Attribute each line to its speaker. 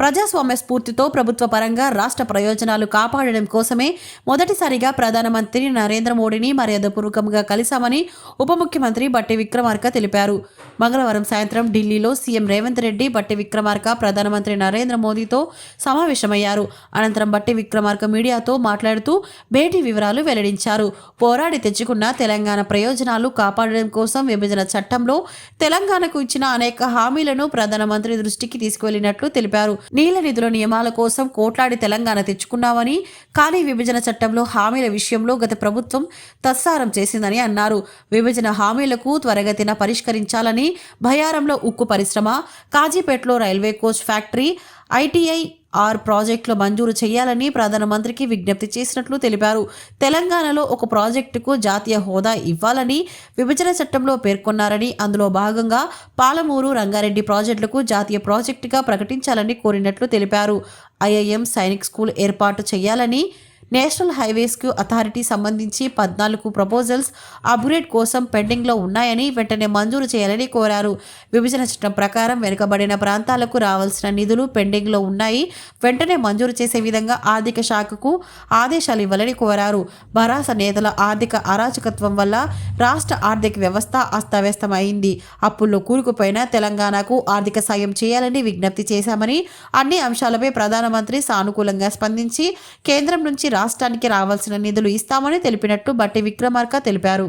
Speaker 1: ప్రజాస్వామ్య స్ఫూర్తితో ప్రభుత్వ పరంగా రాష్ట్ర ప్రయోజనాలు కాపాడడం కోసమే మొదటిసారిగా ప్రధానమంత్రి నరేంద్ర మోడీని మర్యాదపూర్వకంగా కలిశామని ఉప ముఖ్యమంత్రి బట్టి విక్రమార్క తెలిపారు. మంగళవారం సాయంత్రం ఢిల్లీలో సీఎం రేవంత్ రెడ్డి బట్టి విక్రమార్క ప్రధానమంత్రి నరేంద్ర మోదీతో సమావేశమయ్యారు. అనంతరం బట్టి విక్రమార్క మీడియాతో మాట్లాడుతూ భేటీ వివరాలు వెల్లడించారు. పోరాడి తెచ్చుకున్న తెలంగాణ ప్రయోజనాలు కాపాడడం కోసం విభజన చట్టంలో తెలంగాణకు ఇచ్చిన అనేక హామీలను ప్రధానమంత్రి దృష్టికి తీసుకువెళ్ళినట్లు తెలిపారు. నీళ్ళ నిధుల నియమాల కోసం కోట్లాడి తెలంగాణ తెచ్చుకున్నామని కానీ విభజన చట్టంలో హామీల విషయంలో గత ప్రభుత్వం తత్సారం చేసిందని అన్నారు. విభజన హామీలకు త్వరగతిన పరిష్కరించాలని భయారంలో ఉక్కు పరిశ్రమ కాజీపేటలో railway coach factory ITI R ప్రాజెక్టులు మంజూరు చేయాలని ప్రధానమంత్రికి విజ్ఞప్తి చేసినట్లు తెలిపారు. తెలంగాణలో ఒక ప్రాజెక్టుకు జాతీయ హోదా ఇవ్వాలని విభజన చట్టంలో పేర్కొన్నారని అందులో భాగంగా పాలమూరు రంగారెడ్డి ప్రాజెక్టులకు జాతీయ ప్రాజెక్టుగా ప్రకటించాలని కోరినట్లు తెలిపారు. ఐఐఎం సైనిక్ స్కూల్ ఏర్పాటు చేయాలని నేషనల్ హైవేస్కు అథారిటీ సంబంధించి పద్నాలుగు ప్రపోజల్స్ అప్గ్రేడ్ కోసం పెండింగ్లో ఉన్నాయని వెంటనే మంజూరు చేయాలని కోరారు. విభజన చట్టం ప్రకారం వెనుకబడిన ప్రాంతాలకు రావాల్సిన నిధులు పెండింగ్లో ఉన్నాయి. వెంటనే మంజూరు చేసే విధంగా ఆర్థిక శాఖకు ఆదేశాలు ఇవ్వాలని కోరారు. భరాస నేతల ఆర్థిక అరాచకత్వం వల్ల రాష్ట్ర ఆర్థిక వ్యవస్థ అస్తవ్యస్తమైంది. అప్పుల్లో కూరుకుపోయిన తెలంగాణకు ఆర్థిక సాయం చేయాలని విజ్ఞప్తి చేశామని అన్ని అంశాలపై ప్రధానమంత్రి సానుకూలంగా స్పందించి కేంద్రం నుంచి రాష్ట్రానికి రావాల్సిన నిధులు ఇస్తామని తెలిపినట్టు బట్టి విక్రమార్క తెలిపారు.